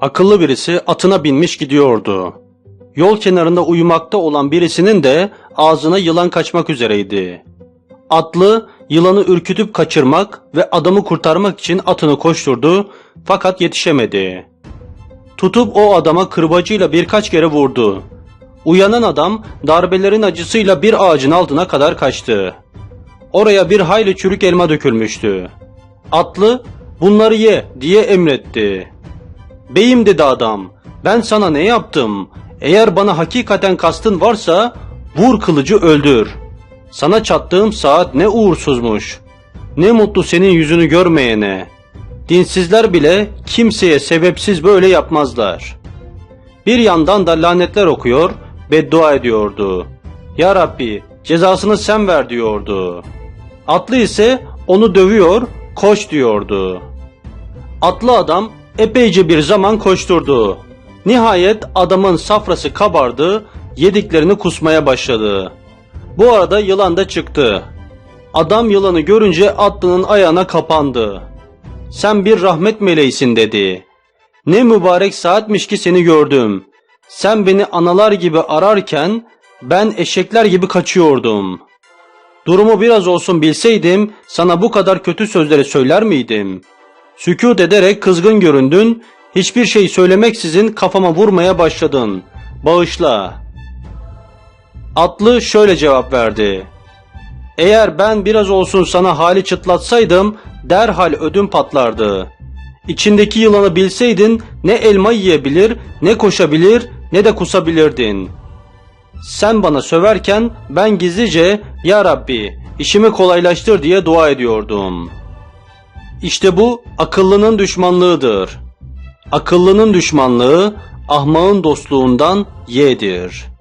Akıllı birisi atına binmiş gidiyordu. Yol kenarında uyumakta olan birisinin de ağzına yılan kaçmak üzereydi. Atlı yılanı ürkütüp kaçırmak ve adamı kurtarmak için atını koşturdu fakat yetişemedi. Tutup o adama kırbacıyla birkaç kere vurdu. Uyanan adam darbelerin acısıyla bir ağacın altına kadar kaçtı. Oraya bir hayli çürük elma dökülmüştü. Atlı bunları ye diye emretti. Beyim dedi adam ben sana ne yaptım? Eğer bana hakikaten kastın varsa vur kılıcı öldür. Sana çattığım saat ne uğursuzmuş. Ne mutlu senin yüzünü görmeyene. Dinsizler bile kimseye sebepsiz böyle yapmazlar. Bir yandan da lanetler okuyor, beddua ediyordu. Ya Rabbi cezasını sen ver diyordu. Atlı ise onu dövüyor, koş diyordu. Atlı adam epeyce bir zaman koşturdu. Nihayet adamın safrası kabardı, yediklerini kusmaya başladı. Bu arada yılan da çıktı. Adam yılanı görünce atlının ayağına kapandı. Sen bir rahmet meleğisin dedi. Ne mübarek saatmiş ki seni gördüm. Sen beni analar gibi ararken ben eşekler gibi kaçıyordum. Durumu biraz olsun bilseydim sana bu kadar kötü sözleri söyler miydim? Sükut ederek kızgın göründün, hiçbir şey söylemeksizin kafama vurmaya başladın. Bağışla. Atlı şöyle cevap verdi. Eğer ben biraz olsun sana hali çıtlatsaydım derhal ödüm patlardı. İçindeki yılanı bilseydin ne elma yiyebilir, ne koşabilir, ne de kusabilirdin. Sen bana söverken ben gizlice ya Rabbi işimi kolaylaştır diye dua ediyordum. İşte bu akıllının düşmanlığıdır. Akıllının düşmanlığı ahmağın dostluğundan yedir.''